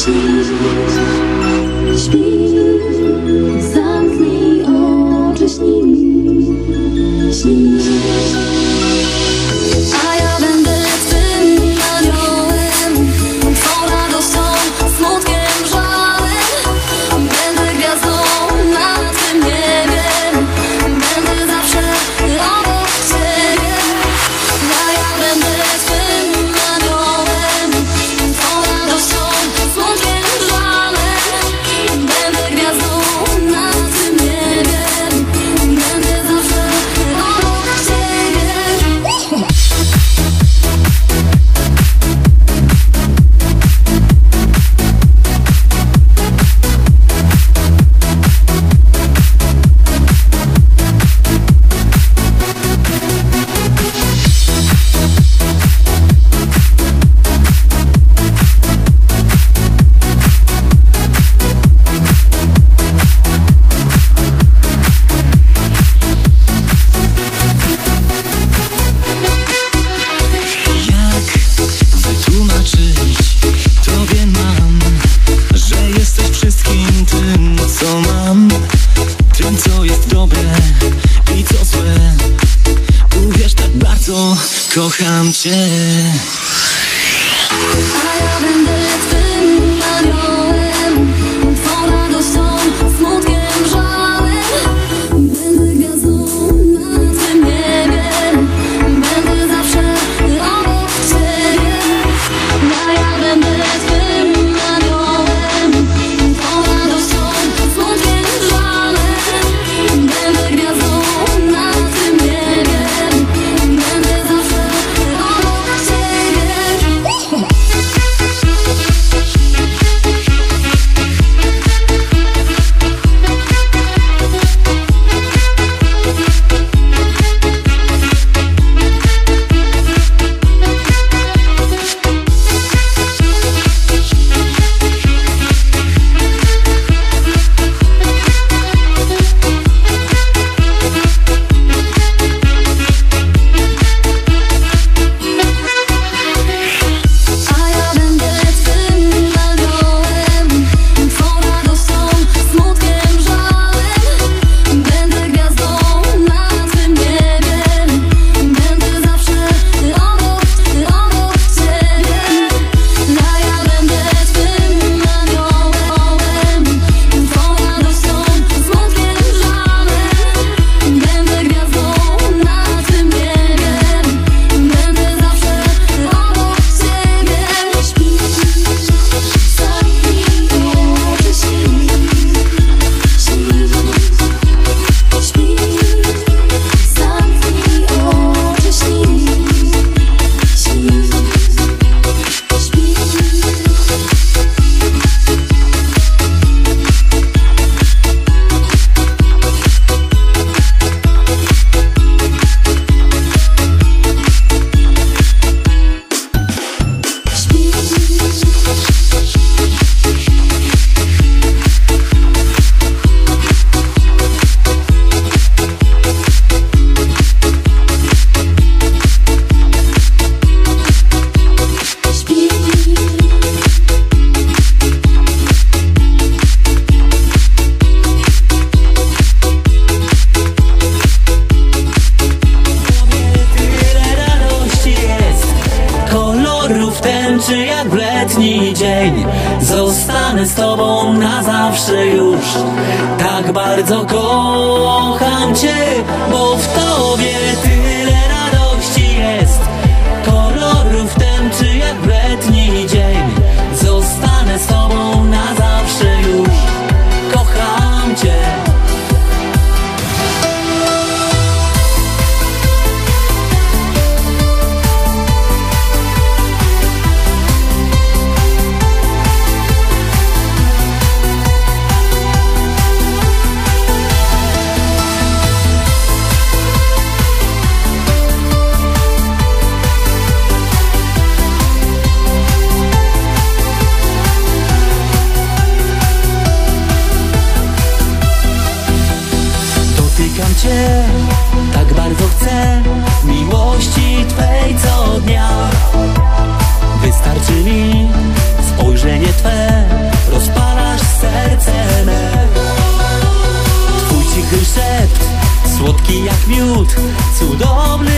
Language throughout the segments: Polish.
śnij. Zamknij oczy, śnij, śnij. Kocham cudowny.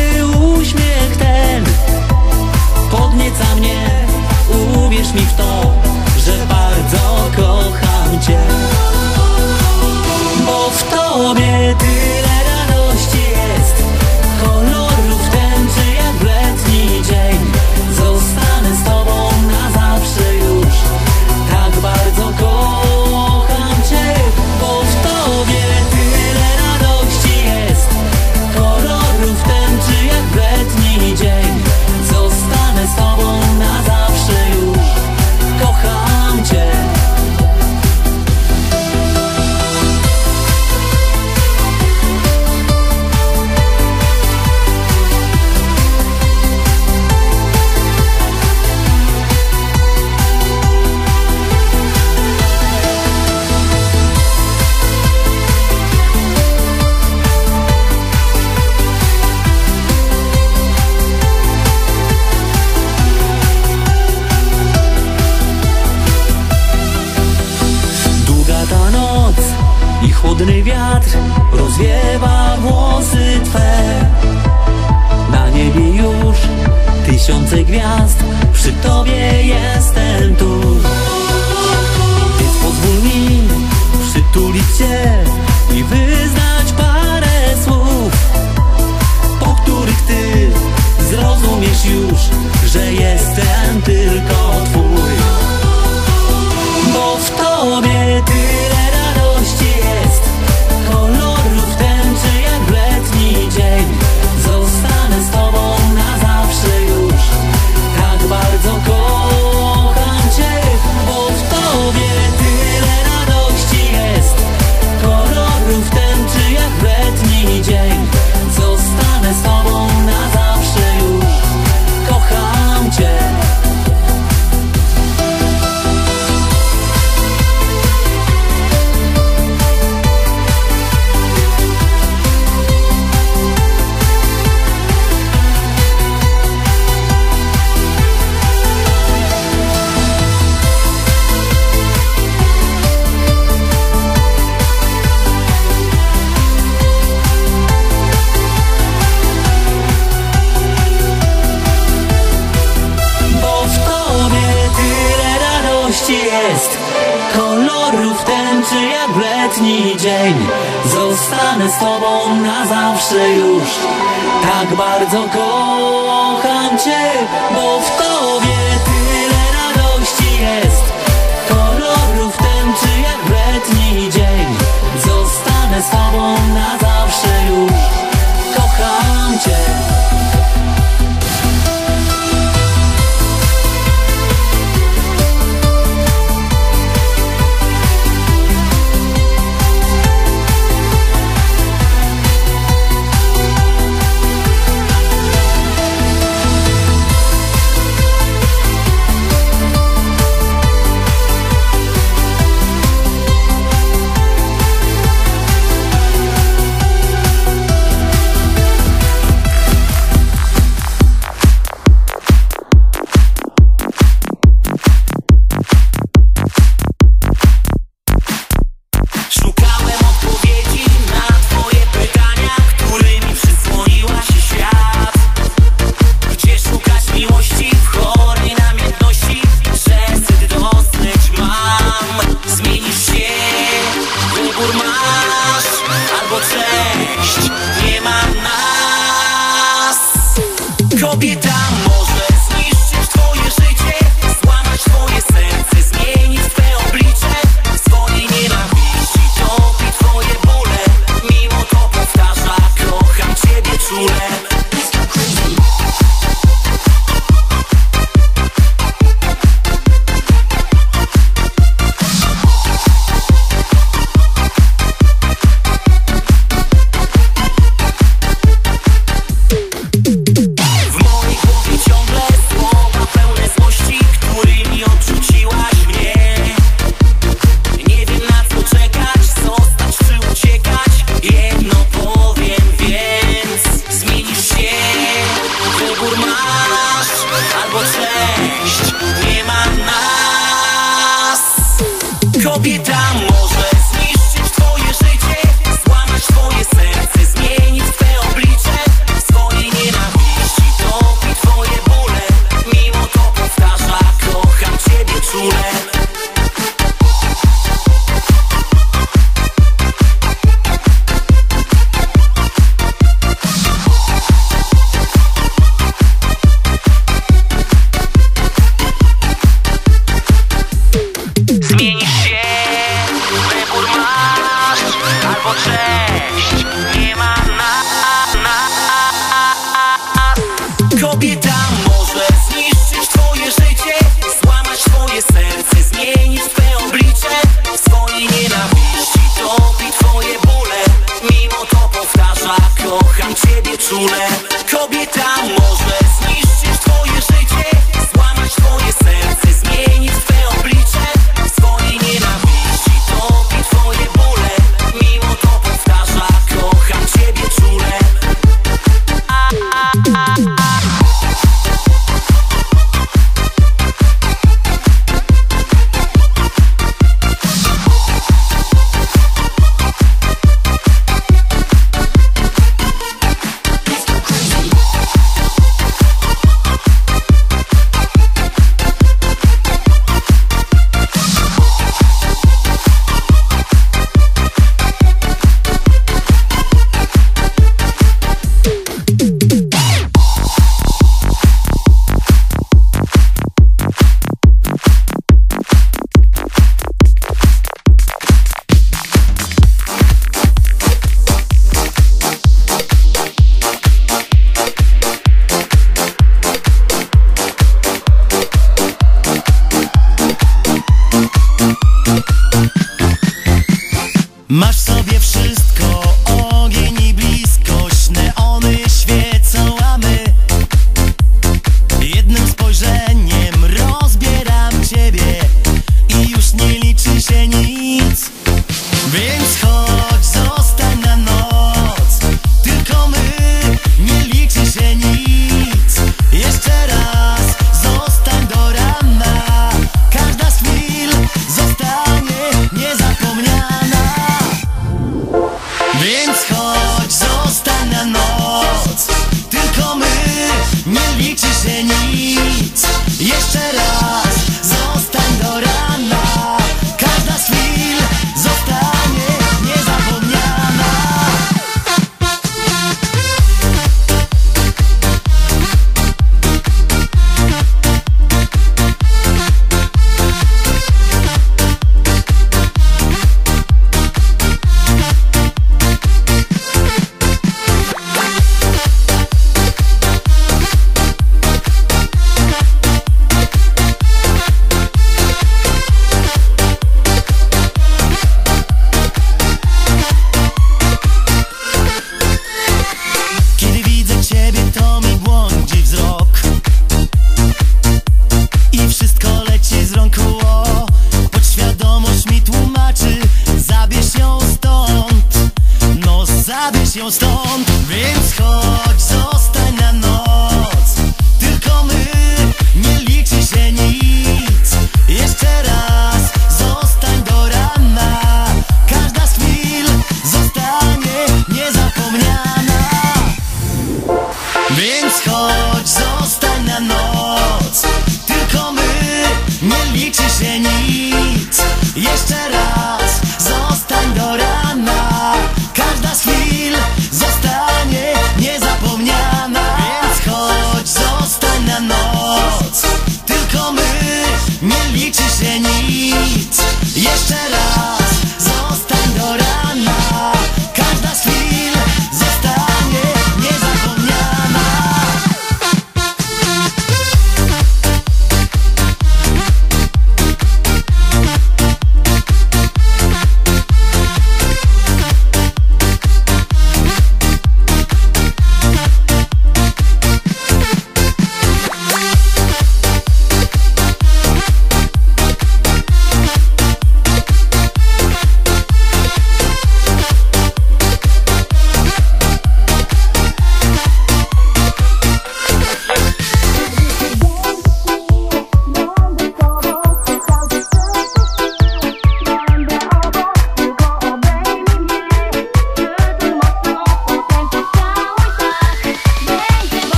miłości jest. Kolorów tęczy jak letni dzień. Zostanę z tobą na zawsze już. Tak bardzo kocham cię, bo w tobie tyle radości jest. Kolorów tęczy jak letni dzień. Zostanę z tobą na zawsze już. Kocham cię.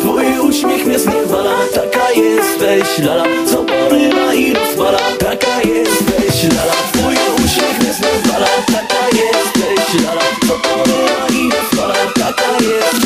Twój uśmiech mnie zniewala Taka jesteś lala. Co porywa i rozpala Taka jesteś lala. Twój uśmiech mnie zniewala Taka jesteś lala. Co porywa i rozpala Taka jesteś.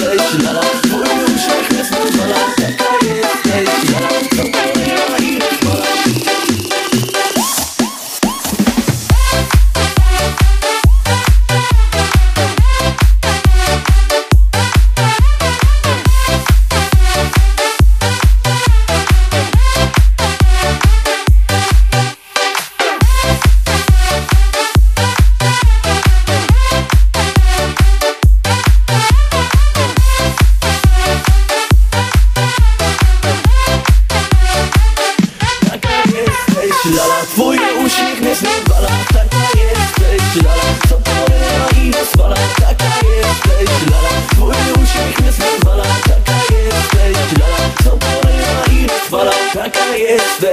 It's the